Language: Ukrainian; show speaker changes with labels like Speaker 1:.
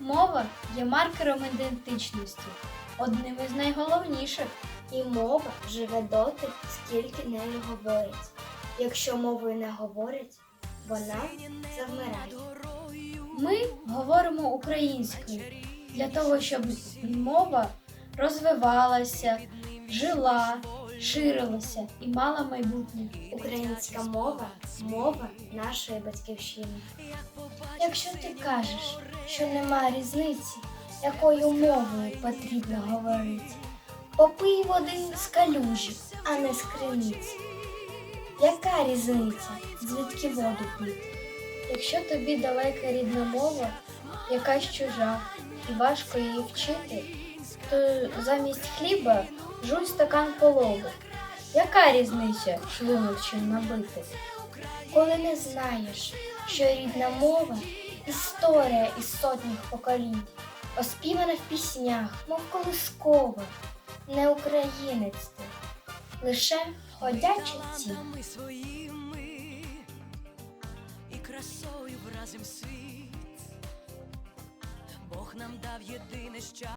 Speaker 1: Мова є маркером ідентичності, одним із найголовніших.
Speaker 2: І мова живе доти, скільки нею говорять. Якщо мовою не говорять, вона завмирає.
Speaker 1: Ми говоримо українською для того, щоб мова розвивалася, жила, ширилася і мала майбутнє.
Speaker 2: Українська мова мова нашої батьківщини.
Speaker 1: Якщо ти кажеш, що нема різниці, якою мовою потрібно говорити, попий води з калюжі, а не з криниці. Яка різниця, звідки воду пити? Якщо тобі далека рідна мова, якась чужа, і важко її вчити, то замість хліба жуй стакан пологи. Яка різниця, шлунок чим набити? Коли не знаєш, що рідна мова історія із сотніх поколінь, оспівана в піснях, мов колискова, не українець ти, лише ходячий.
Speaker 3: Своїми і красою вразим світ. Бог нам дав єдине щастя.